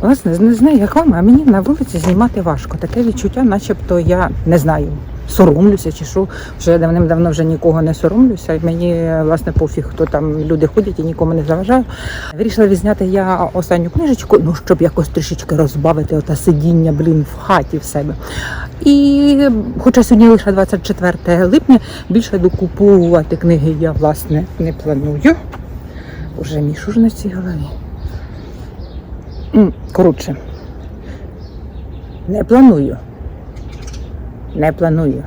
Власне, не знаю, як вам, а мені на вулиці знімати важко. Таке відчуття, начебто я не знаю. Соромлюся чи що, вже я давним-давно вже нікого не соромлюся. І Мені власне пофіг, хто там люди ходять і нікому не заважаю. Вирішила відзняти я останню книжечку, ну щоб якось трішечки розбавити оте сидіння, блін, в хаті в себе. І хоча сьогодні лише 24 липня, більше докуповувати книги я власне не планую. Уже мішу ж на цій голові. Коротше, не планую. Не планую.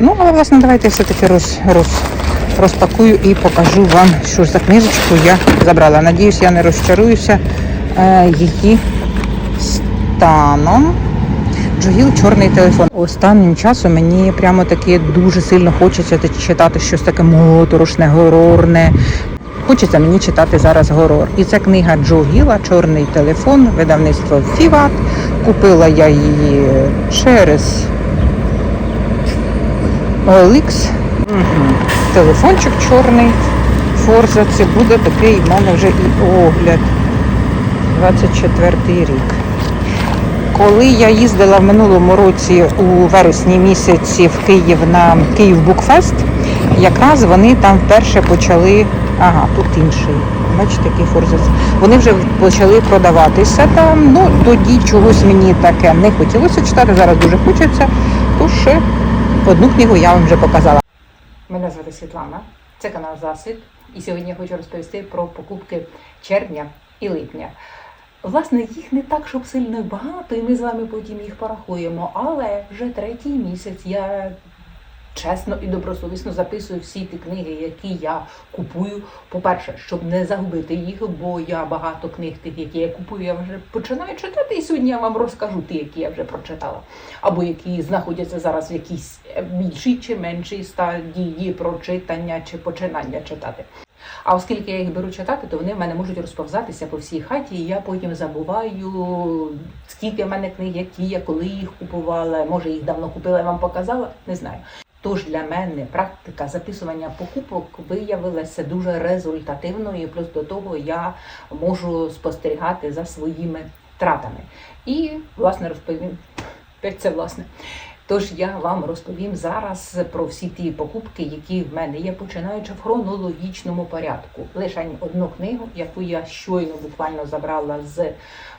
Ну, але власне, давайте все-таки роз, роз, розпакую і покажу вам, що ж за книжечку я забрала. Надіюсь, я не розчаруюся е, її станом. Джогіл чорний телефон. Останнім часом мені прямо таки дуже сильно хочеться та- читати щось таке моторошне, горорне. Хочеться мені читати зараз горор. І це книга Джо Гіла Чорний телефон, видавництво Фіват. Купила я її через OLX. Угу. Телефончик чорний. Форза. Це буде такий в мене вже і огляд. 24 рік. Коли я їздила в минулому році у вересні місяці в Київ на Київ Букфест, якраз вони там вперше почали. Ага, тут інший. Бачите, який форзац. Вони вже почали продаватися там. Ну тоді чогось мені таке не хотілося читати. Зараз дуже хочеться. Тож ще одну книгу я вам вже показала. Мене звати Світлана, це канал Засвіт. І сьогодні я хочу розповісти про покупки червня і липня. Власне, їх не так, щоб сильно багато, і ми з вами потім їх порахуємо. Але вже третій місяць я чесно і добросовісно записую всі ті книги, які я купую. По-перше, щоб не загубити їх, бо я багато книг тих, які я купую, я вже починаю читати. І сьогодні я вам розкажу ті, які я вже прочитала, або які знаходяться зараз в якійсь е, більшій чи меншій стадії прочитання чи починання читати. А оскільки я їх беру читати, то вони в мене можуть розповзатися по всій хаті, і я потім забуваю, скільки в мене книг, які я коли їх купувала. Може, їх давно купила, я вам показала, не знаю. Тож для мене практика записування покупок виявилася дуже результативною. І плюс до того я можу спостерігати за своїми тратами. І власне розповім це власне. Тож я вам розповім зараз про всі ті покупки, які в мене є, починаючи в хронологічному порядку. Лише одну книгу, яку я щойно буквально забрала з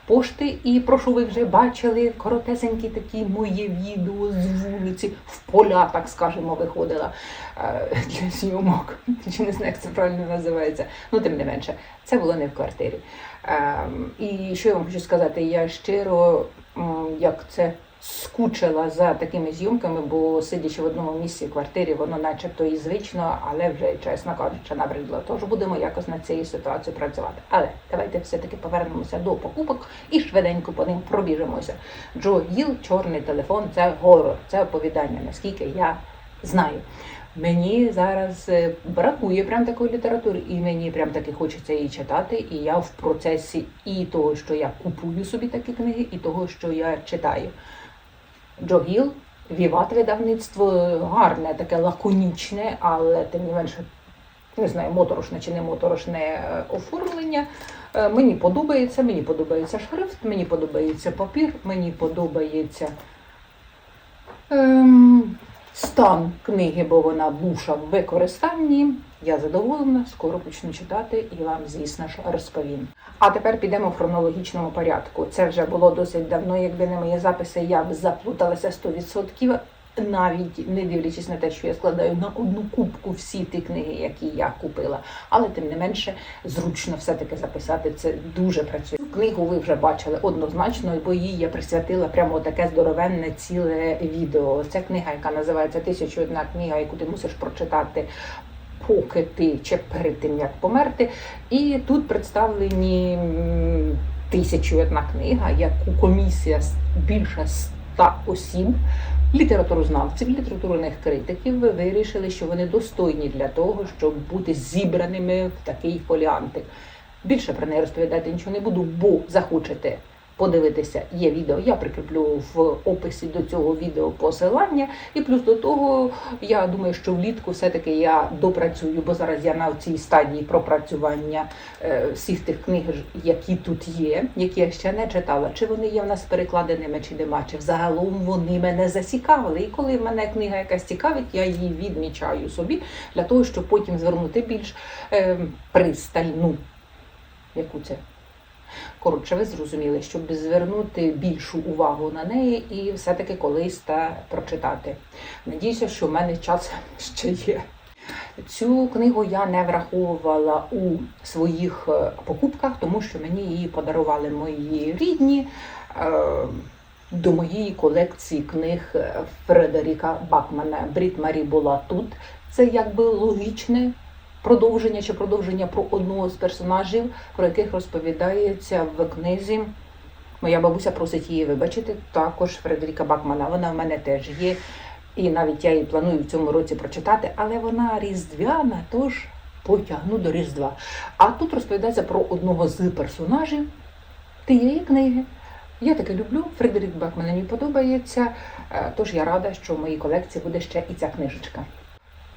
пошти, і прошу ви вже бачили коротесенькі такі моє відео з вулиці в поля, так скажемо, виходила е, для зйомок. Чи не знаю, як це правильно називається. Ну, тим не менше, це було не в квартирі. Ем, І що я вам хочу сказати, я щиро, як це скучила за такими зйомками, бо сидячи в одному місці квартирі, воно начебто і звично, але вже, чесно кажучи, набридло. Тож будемо якось над цією ситуацією працювати. Але давайте все-таки повернемося до покупок і швиденько по ним пробіжимося. Джо Гіл, чорний телефон це горор, це оповідання, наскільки я знаю. Мені зараз е, бракує прям такої літератури, і мені прям таки хочеться її читати. І я в процесі і того, що я купую собі такі книги, і того, що я читаю. Джо Гіл, Віват видавництво гарне, таке лаконічне, але тим не менше, не знаю, моторошне чи не моторошне е, оформлення. Е, Мені подобається, мені подобається шрифт, мені подобається папір, мені подобається ем, стан книги, бо вона буша в використанні. Я задоволена, скоро почну читати і вам, звісно ж, розповім. А тепер підемо в хронологічному порядку. Це вже було досить давно. Якби не мої записи, я б заплуталася 100%. Навіть не дивлячись на те, що я складаю на одну кубку всі ті книги, які я купила. Але тим не менше зручно все-таки записати. Це дуже працює. Книгу ви вже бачили однозначно, бо їй я присвятила прямо таке здоровенне ціле відео. Це книга, яка називається Тисячу одна книга, яку ти мусиш прочитати. Поки ти чи перед тим як померти, і тут представлені тисячу одна книга, яку комісія більше ста осіб, літературознавців, літературних критиків вирішили, що вони достойні для того, щоб бути зібраними в такий фоліантик. Більше про неї розповідати нічого не буду, бо захочете подивитися, є відео. Я прикріплю в описі до цього відео посилання. І плюс до того, я думаю, що влітку все-таки я допрацюю, бо зараз я на цій стадії пропрацювання е, всіх тих книг, які тут є, які я ще не читала. Чи вони є в нас перекладеними, чи нема, чи взагалом вони мене зацікавили. І коли мене книга якась цікавить, я її відмічаю собі для того, щоб потім звернути більш е, пристальну. Яку це? Коротше, ви зрозуміли, щоб звернути більшу увагу на неї і все-таки колись та прочитати. Надіюся, що в мене час ще є. Цю книгу я не враховувала у своїх е, покупках, тому що мені її подарували мої рідні е, до моєї колекції книг е, Фредеріка Бакмана. Брід Марі була тут. Це якби логічне продовження чи продовження про одного з персонажів, про яких розповідається в книзі. Моя бабуся просить її вибачити. Також Фредеріка Бакмана. Вона в мене теж є. І навіть я її планую в цьому році прочитати, але вона різдвяна, тож потягну до Різдва. А тут розповідається про одного з персонажів тієї книги. Я таке люблю. Фредерік Бакман мені подобається. е, Тож я рада, що в моїй колекції буде ще і ця книжечка.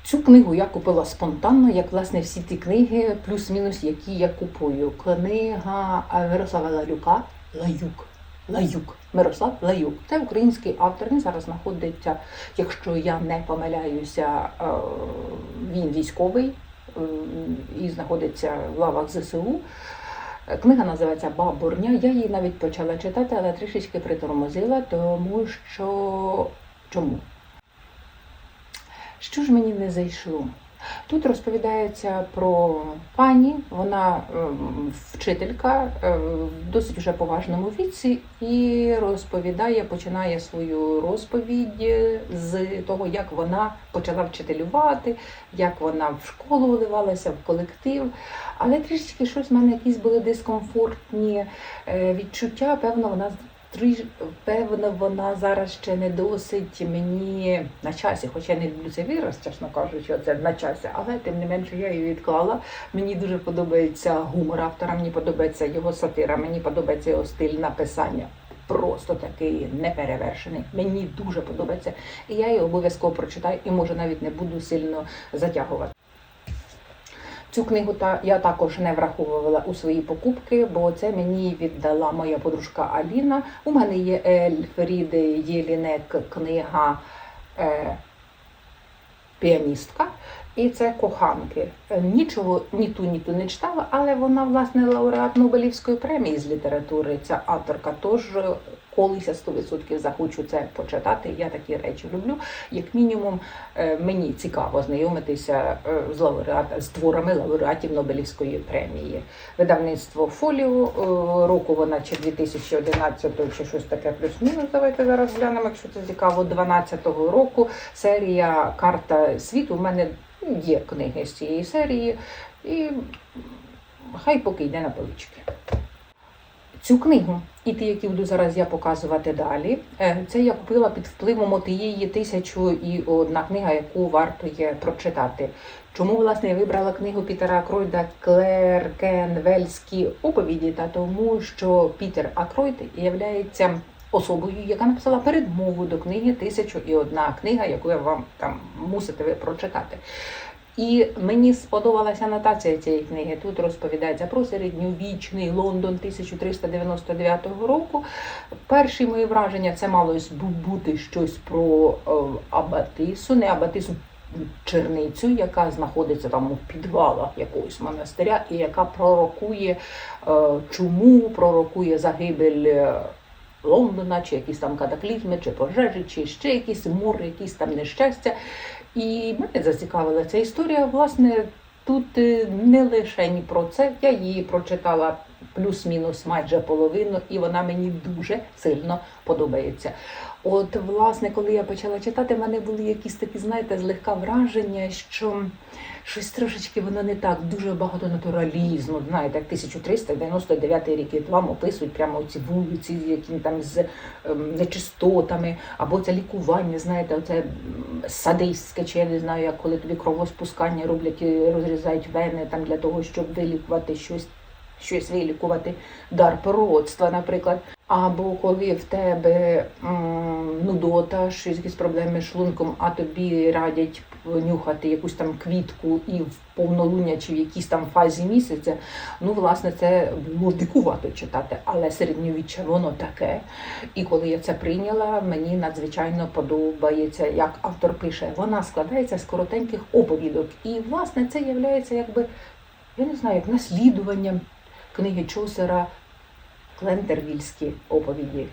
Цю книгу я купила спонтанно, як власне всі ті книги, плюс-мінус, які я купую. Книга Мирослава Лалюка Лаюк. Лаюк. Мирослав Лаюк. Це український автор. Він зараз знаходиться, якщо я не помиляюся, е, він військовий е, і знаходиться в лавах ЗСУ. Книга називається Бабурня. Я її навіть почала читати, але трішечки притормозила, тому що чому? Що ж мені не зайшло? Тут розповідається про пані, вона ем, вчителька е, в досить вже поважному віці, і розповідає, починає свою розповідь з того, як вона почала вчителювати, як вона в школу вливалася, в колектив. Але трішечки щось в мене якісь були дискомфортні е, відчуття. Певно, вона певно, вона зараз ще не досить мені на часі, хоча я не люблю цей вираз, чесно кажучи, це на часі, але тим не менше я її відклала. Мені дуже подобається гумор автора, мені подобається його сатира, мені подобається його стиль написання. Просто такий неперевершений. Мені дуже подобається. І я її обов'язково прочитаю і може навіть не буду сильно затягувати. Цю книгу та я також не враховувала у свої покупки, бо це мені віддала моя подружка Аліна. У мене є Ельфріди Єлінек книга е, Піаністка. І це коханки. Е, Нічого ні ту, ні ту не читала, але вона, власне, лауреат Нобелівської премії з літератури, ця авторка. Тож е, колись я 100% захочу це почитати. Я такі речі люблю. Як мінімум, е, мені цікаво знайомитися з лауреат з творами лауреатів Нобелівської премії. Видавництво Фоліо року вона чи 2011 чи щось таке плюс-мінус. Давайте зараз глянемо, якщо це цікаво. 12-го року серія Карта світу. У мене є книги з цієї серії, і хай поки йде на полички. Цю книгу і ті, які буду зараз я показувати далі, е, це я купила під впливом от її тисячу і одна книга, яку варто є прочитати. Чому власне я вибрала книгу Пітера Акройда Клеркенвельські оповіді? Та тому, що Пітер Акройд являється особою, яка написала передмову до книги Тисячу і одна книга, яку я вам там мусите ви прочитати. І мені сподобалася анотація цієї книги. Тут розповідається про середньовічний Лондон 1399 року. Перші мої враження це мало бути щось про е, Абатису, не Абатису. Черницю, яка знаходиться там у підвалах якогось монастиря, і яка пророкує е, чому пророкує загибель е, Лондона, чи якісь там катаклізми, чи пожежі, чи ще якісь мури, якісь там нещастя. І мене зацікавила ця історія. Власне, тут е, не лише ні про це. Я її прочитала плюс-мінус майже половину, і вона мені дуже сильно подобається. От, власне, коли я почала читати, в мене були якісь такі, знаєте, злегка враження, що щось трошечки воно не так, дуже багато натуралізму. Знаєте, як 1399 рік і вам описують прямо ці вулиці, які там з ем, нечистотами, або це лікування, знаєте, оце садистське, чи я не знаю, як коли тобі кровоспускання роблять і розрізають вени там для того, щоб вилікувати щось. щось вилікувати, дар пророцтва, наприклад. Або коли в тебе нудота, щось якісь проблеми з шлунком, а тобі радять нюхати якусь там квітку і в повнолуння чи в якійсь там фазі місяця, ну власне це було дикувато читати, але середньовіччя воно таке. І коли я це прийняла, мені надзвичайно подобається, як автор пише, вона складається з коротеньких оповідок. І власне це є якби, я не знаю, як наслідуванням книги Чосера Клентервільські оповіді.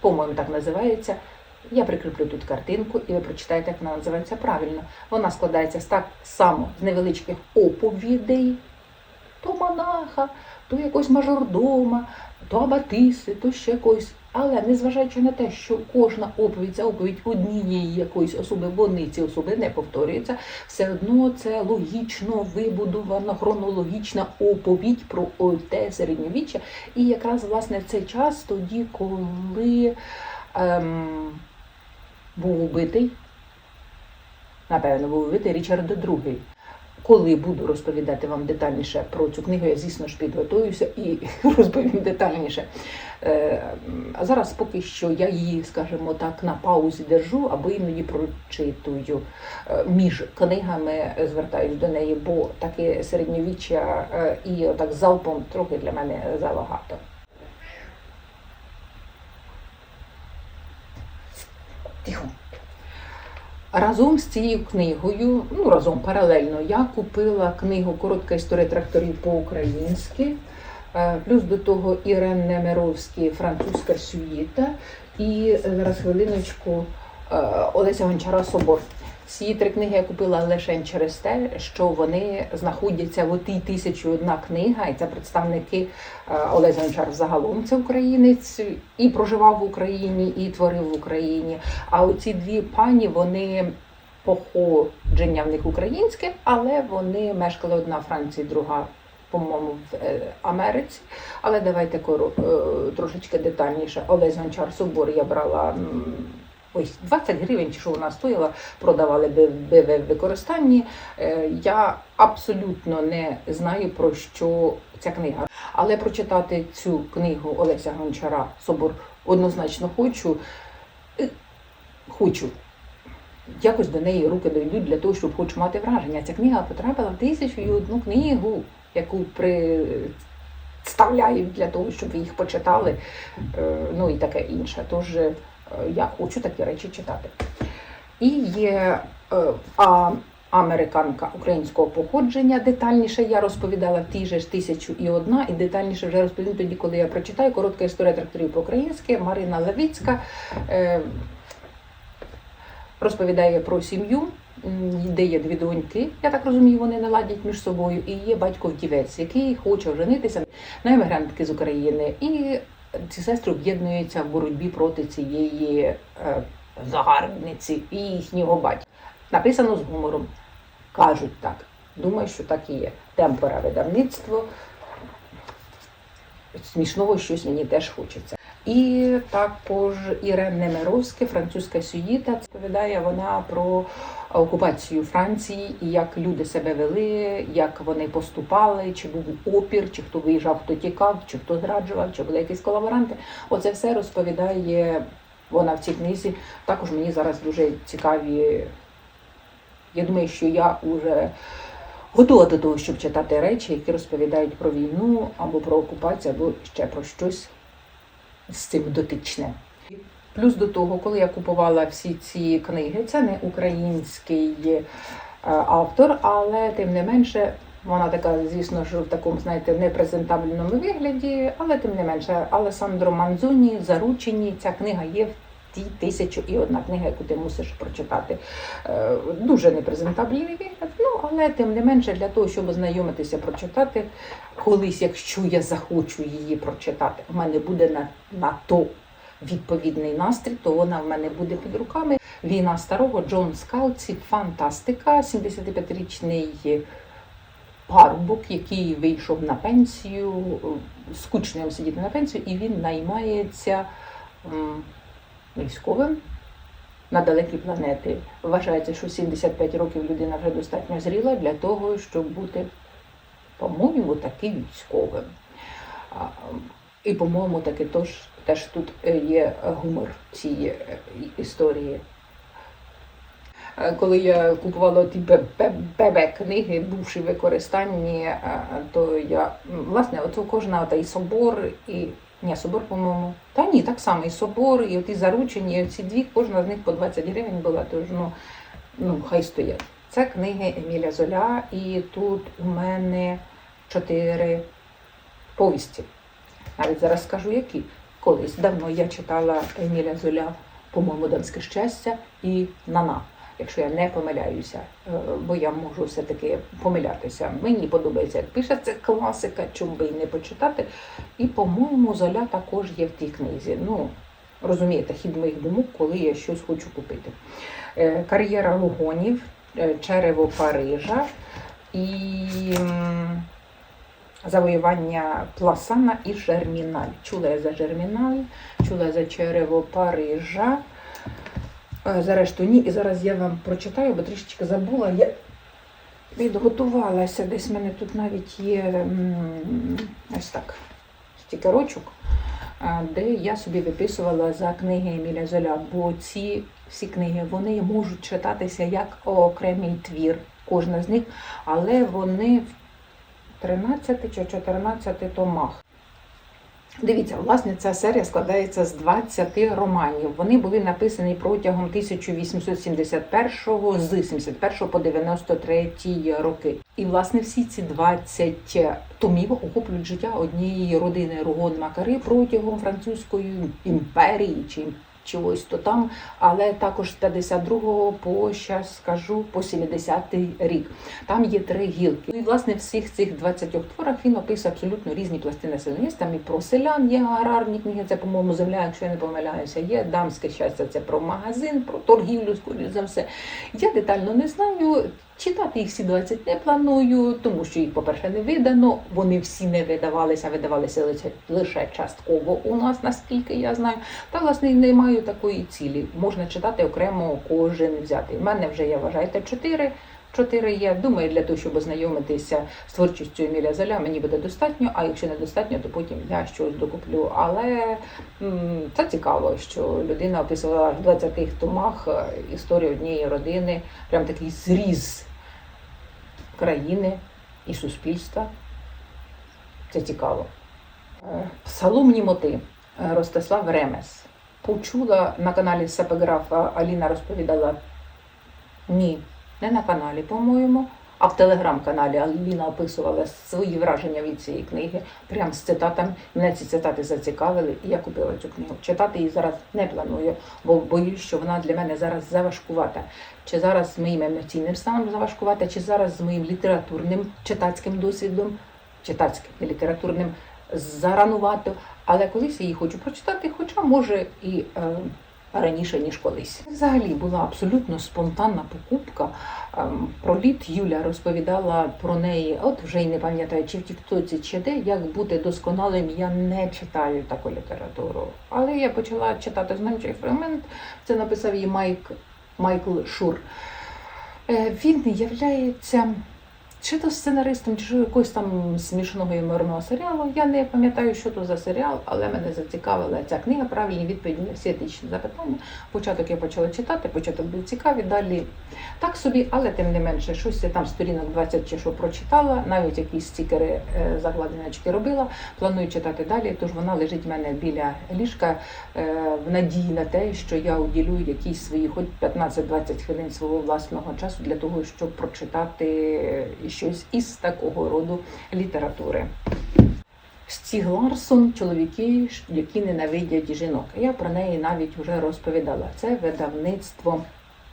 По-моєму, так називається. Я прикріплю тут картинку, і ви прочитаєте, як вона називається правильно. Вона складається так само з невеличких оповідей, то монаха, то якогось мажордома, то абатиси, то ще когось. Але незважаючи на те, що кожна оповідь це оповідь однієї якоїсь особи, вони ці особи не повторюються, все одно це логічно вибудована хронологічна оповідь про те середньовіччя. І якраз власне в цей час, тоді, коли ем, був убитий, напевно, був убитий Річард II. Коли буду розповідати вам детальніше про цю книгу, я звісно ж підготуюся і розповім детальніше. Е, А зараз поки що я її, скажімо так, на паузі держу або іноді прочитую. Е, Між книгами звертаюсь до неї, бо таке середньовіччя е, і отак залпом трохи для мене забагато. Разом з цією книгою, ну разом паралельно, я купила книгу Коротка історія тракторів по-українськи. Е, Плюс до того Ірен Немировський, французька сюїта. І зараз хвилиночку е, Олеся Гончара Собор. Ці три книги я купила лише через те, що вони знаходяться в отій тисячу одна книга, і це представники е, Олеся Гончар загалом це українець і проживав в Україні, і творив в Україні. А оці дві пані вони походження в них українське, але вони мешкали одна в Франції, друга. По-моєму, в е, Америці, але давайте е, трошечки детальніше. Олесь Гончар Собор я брала ось 20 гривень, чи що вона стоїла, продавали би в використанні. Е, Я абсолютно не знаю про що ця книга. Але прочитати цю книгу Олеся Гончара Собор однозначно хочу. Е, Хочу. Якось до неї руки дойдуть для того, щоб хоч мати враження. Ця книга потрапила в тисячу і одну книгу, яку представляють для того, щоб ви їх почитали. Е, Ну і таке інше. Тож я хочу такі речі читати. І є е, а, американка українського походження. Детальніше я розповідала в тій же ж тисячу і одна, і детальніше вже розповім тоді, коли я прочитаю. Коротка історія тракторів по-українськи. Марина Левіцька е, розповідає про сім'ю, де є дві доньки. Я так розумію, вони не ладять між собою. І є батько вдівець, який хоче женитися на емігрантки з України. І ці сестри об'єднуються в боротьбі проти цієї е, загарбниці і їхнього батька. Написано з гумором. Кажуть так. Думаю, що так і є. Темпора видавництво. Смішного щось мені теж хочеться. І також Ірен Немировське, французька сюїта, розповідає вона про окупацію Франції і як люди себе вели, як вони поступали, чи був опір, чи хто виїжджав, хто тікав, чи хто зраджував, чи були якісь колаборанти. Оце все розповідає вона в цій книзі. Також мені зараз дуже цікаві. Я думаю, що я вже готова до того, щоб читати речі, які розповідають про війну або про окупацію, або ще про щось з цим дотичне. Плюс до того, коли я купувала всі ці книги, це не український е, автор, але тим не менше. Вона така, звісно ж, в такому, знаєте, непрезентабельному вигляді, але тим не менше, Алесандро Манзуні, Заручені, ця книга є в тій тисячу і одна книга, яку ти мусиш прочитати. Е, Дуже непрезентабельний вигляд, ну але тим не менше для того, щоб ознайомитися, прочитати колись, якщо я захочу її прочитати, в мене буде на, на то відповідний настрій, то вона в мене буде під руками. Війна старого Джон Скалці, фантастика, 75-річний парубок, який вийшов на пенсію, скучно йому сидіти на пенсію, і він наймається військовим на далекі планети. Вважається, що 75 років людина вже достатньо зріла для того, щоб бути, по-моєму, таки військовим. І, по-моєму, таки тож, теж тут е, є гумор цієї е, історії. Е, Коли я купувала ті ББ-книги, бувши в використанні, то я власне оце кожна та і собор, і ні, собор, по-моєму. Та ні, так само і собор, і оті заручені, і ці дві, кожна з них по 20 гривень була, тож ну, ну хай стоять. Це книги Еміля Золя, і тут у мене чотири повісті. Навіть зараз скажу, які. Колись давно я читала Еміля Золя, по-моєму, Дамське щастя і Нана. Якщо я не помиляюся, е, бо я можу все-таки помилятися. Мені подобається, як пише це класика, чому би і не почитати. І, по-моєму, Золя також є в тій книзі. Ну, розумієте, хід моїх думок, коли я щось хочу купити. Е, Кар'єра Лугонів, е, Черево Парижа і завоювання Пласана і Жерміналь. Чула я за Жерміналь, чула за Черево Парижа. Е, ні. І зараз я вам прочитаю, бо трішечки забула. Я підготувалася. Десь в мене тут навіть є ось так стікерочок, де я собі виписувала за книги Еміля Золя. Бо ці всі книги вони можуть читатися як окремий твір, кожна з них, але вони в 13 чи 14 томах. Дивіться, власне, ця серія складається з 20 романів. Вони були написані протягом 1871 з 71 по 93 роки. І власне всі ці 20 томів охоплюють життя однієї родини Ругон Макари протягом французької імперії чи чогось то там, але також з 52 по щас скажу по 70-й рік. Там є три гілки. І власне в всіх цих 20 творах він описує абсолютно різні пластини населення. Є Там і про селян, є аграрні книги, це, по-моєму, земля, якщо я не помиляюся, є дамське щастя, це про магазин, про торгівлю, скоріш за все. Я детально не знаю. Читати їх всі 20 не планую, тому що їх, по-перше, не видано. Вони всі не видавалися, видавалися лише, лише частково у нас, наскільки я знаю. Та власне не маю такої цілі. Можна читати окремо кожен взяти. У мене вже я вважаєте, чотири. Чотири є. Думаю, для того, щоб ознайомитися з творчістю Еміля Золя, мені буде достатньо. А якщо недостатньо, то потім я щось докуплю. Але це цікаво, що людина описувала в 20 томах е, історію однієї родини, прям такий зріз країни і суспільства. Це цікаво. Е, Псаломні моти Ростислав Ремес. Почула на каналі Сепеграфа Аліна розповідала. Ні, не на каналі, по-моєму, а в телеграм-каналі Аліна описувала свої враження від цієї книги, прям з цитатами. Мене ці цитати зацікавили, і я купила цю книгу. Читати її зараз не планую, бо боюсь, що вона для мене зараз заважкувата. Чи зараз з моїм емоційним станом заважкувата, чи зараз з моїм літературним читацьким досвідом, читацьким, не літературним заранувато. Але колись я її хочу прочитати, хоча може і е, раніше, ніж колись. Взагалі була абсолютно спонтанна покупка. Ем, Про літ Юля розповідала про неї, от вже й не пам'ятаю, чи в Тіктоці, чи де, як бути досконалим. Я не читаю таку літературу. Але я почала читати знаючий фрагмент. Це написав її Майк, Майкл Шур. Е, Він являється чи то сценаристом, чи якогось там смішного юморного серіалу. Я не пам'ятаю, що то за серіал, але мене зацікавила ця книга. Правильні відповіді на всі етичні запитання. Початок я почала читати, початок був цікавий, далі так собі, але тим не менше, щось я там сторінок 20 чи що прочитала, навіть якісь стікери е, закладиночки робила. Планую читати далі, тож вона лежить в мене біля ліжка е, в надії на те, що я уділю якісь свої, хоч 15-20 хвилин свого власного часу для того, щоб прочитати щось із такого роду літератури. Стіг Ларсон чоловіки, які ненавидять жінок. Я про неї навіть вже розповідала. Це видавництво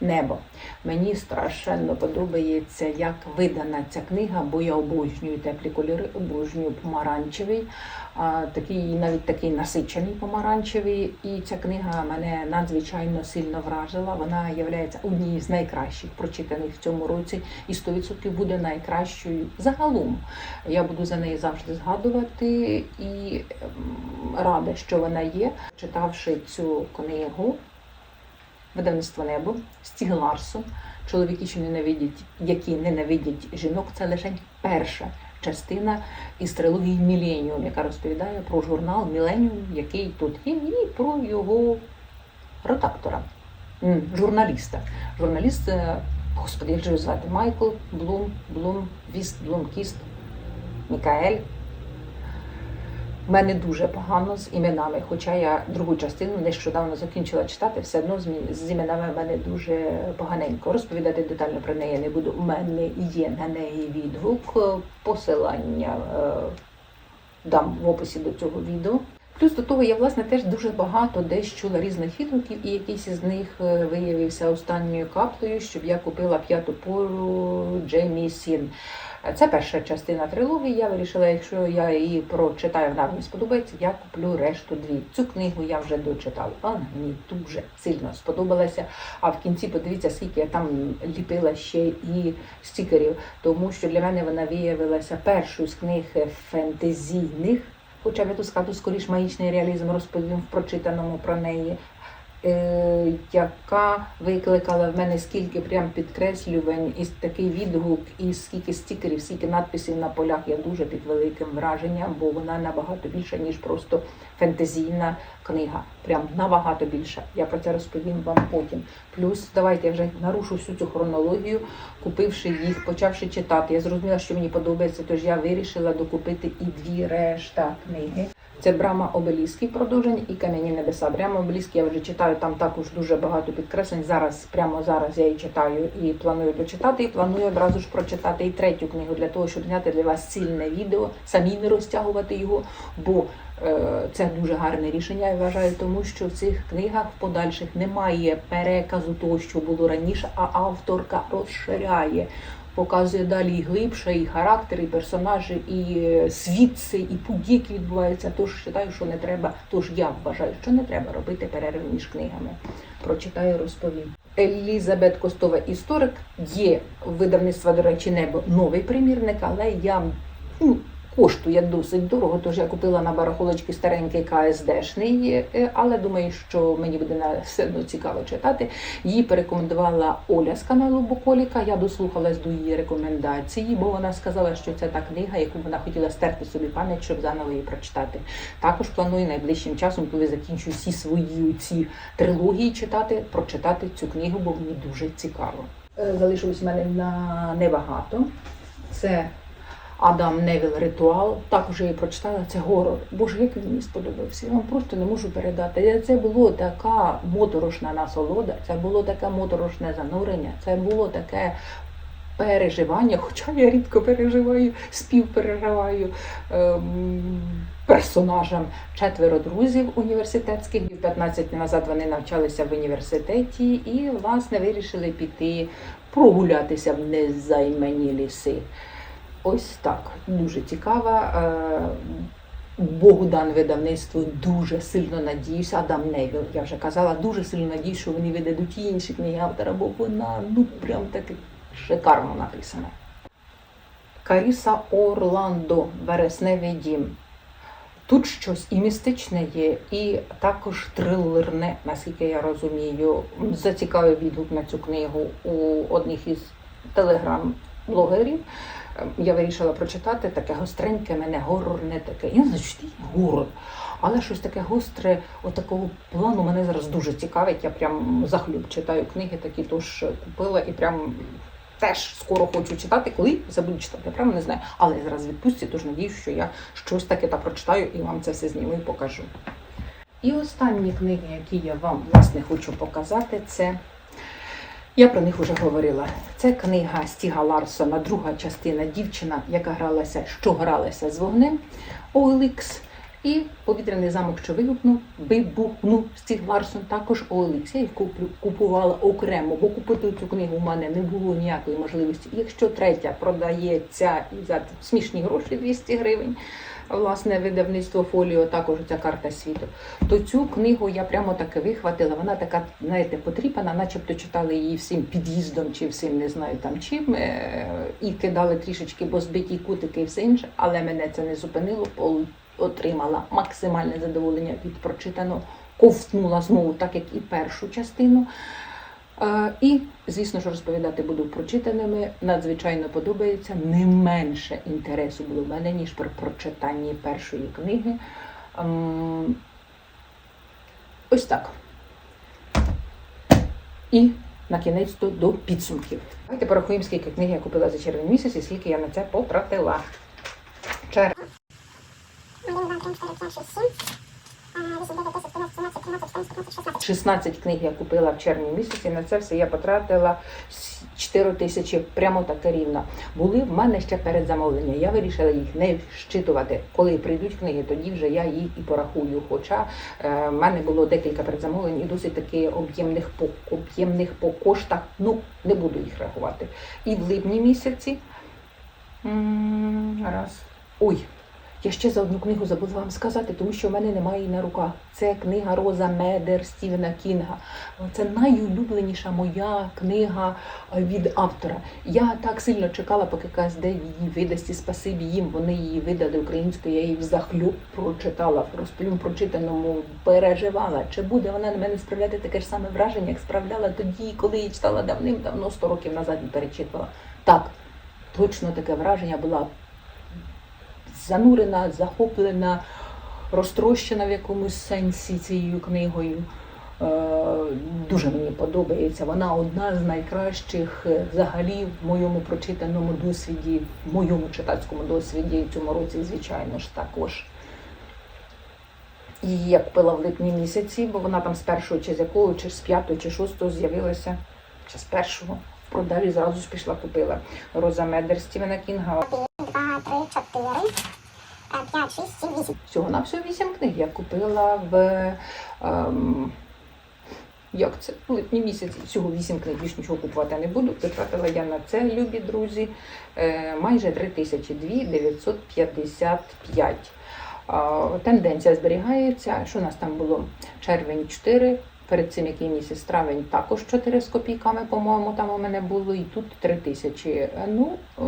Небо. Мені страшенно подобається, як видана ця книга, бо я обожнюю теплі кольори, обожнюю помаранчевий, такий навіть такий насичений помаранчевий. І ця книга мене надзвичайно сильно вражила. Вона є однією з найкращих прочитаних в цьому році, і 100% буде найкращою загалом. Я буду за неї завжди згадувати і ем, рада, що вона є. Читавши цю книгу, видавництво небо, Стіг Ларсон, чоловіки, що ненавидять, які ненавидять жінок, це лише перша частина із трилогії Міленіум, яка розповідає про журнал Міленіум, який тут є, і про його редактора, журналіста. Журналіст, е, господи, як же його звати? Майкл Блум, Блум, Віст, Блум, Кіст, Мікаель. У мене дуже погано з іменами, хоча я другу частину нещодавно закінчила читати, все одно з, іменами в мене дуже поганенько. Розповідати детально про неї я не буду. У мене є на неї відгук, е, посилання е, дам в описі до цього відео. Плюс до того я власне теж дуже багато десь чула різних відгуків, і якийсь із них е, виявився останньою каплею, щоб я купила п'яту пору Джеймі Сін. Це перша частина трилогії. Я вирішила, якщо я її прочитаю, вона мені сподобається, я куплю решту дві. Цю книгу я вже дочитала. Вона мені дуже сильно сподобалася. А в кінці подивіться, скільки я там ліпила ще і стікерів, тому що для мене вона виявилася першою з книг фентезійних. Хоча я тут скажу скоріш магічний реалізм розповім в прочитаному про неї, яка викликала в мене скільки прям підкреслювань, і такий відгук, і скільки стікерів, скільки надписів на полях. Я дуже під великим враженням, бо вона набагато більша, ніж просто фентезійна книга. Прям набагато більша. Я про це розповім вам потім. Плюс давайте я вже нарушу всю цю хронологію, купивши їх, почавши читати. Я зрозуміла, що мені подобається, тож я вирішила докупити і дві решта книги. Це Брама Обелісків продовжень і Кам'яні небеса. Брама Обеліски я вже читаю, там також дуже багато підкреслень. Зараз, прямо зараз я її читаю і планую дочитати, і планую одразу ж прочитати і третю книгу для того, щоб зняти для вас цільне відео, самі не розтягувати його, бо це дуже гарне рішення, я вважаю, тому що в цих книгах в подальших немає переказу того, що було раніше, а авторка розширяє. Показує далі і глибше, і характер, і персонажі, і е, і події, відбуваються. Тож вважаю, що не треба. Тож я вважаю, що не треба робити перерив між книгами. Прочитаю, розповім. Елізабет Костова історик є видавництва, до речі, небо новий примірник, але я коштує досить дорого. Тож я купила на барахолочки старенький КСДшний, е, але думаю, що мені буде все одно цікаво читати. Її порекомендувала Оля з каналу Буколіка. Я дослухалась до її рекомендації, бо вона сказала, що це та книга, яку вона хотіла стерти собі пам'ять, щоб заново її прочитати. Також планую найближчим часом, коли закінчу всі свої ці трилогії читати, прочитати цю книгу, бо мені дуже цікаво. Е, Залишилось в мене на небагато. Це Адам Невіл Ритуал. Також я її прочитала. Це горор. Боже, як він мені сподобався. Я вам просто не можу передати. Це було така моторошна насолода, це було таке моторошне занурення, це було таке. Переживання, хоча я рідко переживаю, співпереживаю ем, персонажам четверо друзів університетських. 15 назад вони навчалися в університеті і, власне, вирішили піти прогулятися в незаймані ліси. Ось так, дуже цікава. Е, Богу дан видавництво дуже сильно надіюся. Адам Невіл, я вже казала, дуже сильно надіюсь, що вони видадуть інші книги автора, бо вона ну прям таки шикарно написана. Каріса Орландо Вересневий дім. Тут щось і містичне є, і також трилерне, наскільки я розумію. Зацікавив відгук на цю книгу у одних із телеграм-блогерів. Я вирішила прочитати таке гостреньке, мене горорне таке. Я не знаю, що це горор. Але щось таке гостре, отакого плану мене зараз дуже цікавить. Я прям захлюб читаю книги такі, тож купила і прям теж скоро хочу читати, коли забуду читати. Я прямо не знаю. Але я зараз відпустці, тож надіюсь, що я щось таке та прочитаю і вам це все зніму і покажу. І останні книги, які я вам власне хочу показати, це я про них вже говорила. Це книга Стіга Ларсона, друга частина дівчина, яка гралася, що гралася з вогнем OLX. І повітряний замок, що вигукнув, вибухнув Стіг Ларсон, також OLX. Я їх купувала окремо, бо купити цю книгу в мене не було ніякої можливості. Якщо третя продається за смішні гроші 200 гривень, власне, видавництво фоліо, також ця карта світу, то цю книгу я прямо таки вихватила. Вона така, знаєте, потріпана, начебто читали її всім під'їздом чи всім не знаю там чим, е, і кидали трішечки, бо збиті кутики і все інше, але мене це не зупинило. Отримала максимальне задоволення від прочитаного, ковтнула знову, так як і першу частину. Е, І, звісно ж, розповідати буду прочитаними. Надзвичайно подобається. Не менше інтересу було в мене, ніж при прочитанні першої книги. Ем, Ось так. І на кінець то до підсумків. Давайте порахуємо, скільки книг я купила за червень місяць і скільки я на це потратила. Червень. 16. 16 книг я купила в червні місяці. На це все я потратила 4 тисячі, прямо так рівно. Були в мене ще передзамовлення. Я вирішила їх не щитувати. Коли прийдуть книги, тоді вже я їх і порахую. Хоча е, в мене було декілька передзамовлень і досить таки об'ємних по об'ємних по коштах. Ну не буду їх рахувати. І в липні місяці. Раз. Ой, я ще за одну книгу забула вам сказати, тому що в мене немає її на руках. Це книга Роза Медер Стівена Кінга. Це найулюбленіша моя книга е, від автора. Я так сильно чекала, поки КСД її видасть і спасибі їм. Вони її видали українською. Я її взахлюб прочитала, в розплюм прочитаному переживала. Чи буде вона на мене справляти таке ж саме враження, як справляла тоді, коли її читала давним-давно 100 років назад і перечитувала. Так, точно таке враження була занурена, захоплена, розтрощена в якомусь сенсі цією книгою. Е, Дуже мені подобається. Вона одна з найкращих е, взагалі в моєму прочитаному досвіді, в моєму читацькому досвіді в цьому році, звичайно ж, також. Її я купила в липні місяці, бо вона там з першого чи з якого, чи з п'ятого, чи шостого з'явилася, чи з першого. В продажі зразу ж пішла купила. Роза Медер Стівена Кінга. 1, 2, 3, 4, 5, 6, 7, 8. Всього на всього вісім книг я купила в ем, як це в липні місяці. Всього вісім книг, більш нічого купувати не буду. Витратила я на це, любі друзі, е, майже 3 тисячі, 2 955. Тенденція зберігається. Що у нас там було? Червень 4. Перед цим який місяць травень також 4 з копійками, по-моєму, там у мене було, і тут 3 тисячі. Е, Ну, е,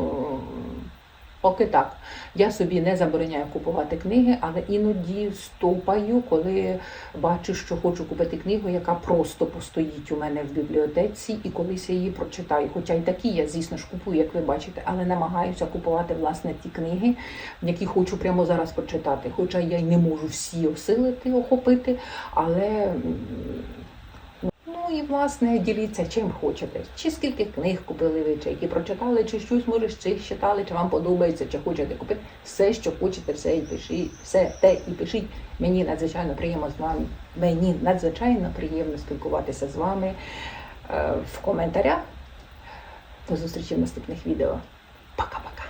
поки так. Я собі не забороняю купувати книги, але іноді стопаю, коли бачу, що хочу купити книгу, яка просто постоїть у мене в бібліотеці, і колись я її прочитаю. Хоча й такі я, звісно ж, купую, як ви бачите, але намагаюся купувати власне ті книги, які хочу прямо зараз почитати. Хоча я й не можу всі осилити, охопити, але. Ну і власне діліться чим хочете. Чи скільки книг купили ви, чи які прочитали, чи щось може ще читали, чи вам подобається, чи хочете купити. Все, що хочете, все і пишіть, все те і пишіть. Мені надзвичайно приємно з вами. Мені надзвичайно приємно спілкуватися з вами е, в коментарях. До зустрічі в наступних відео. Пока-пока.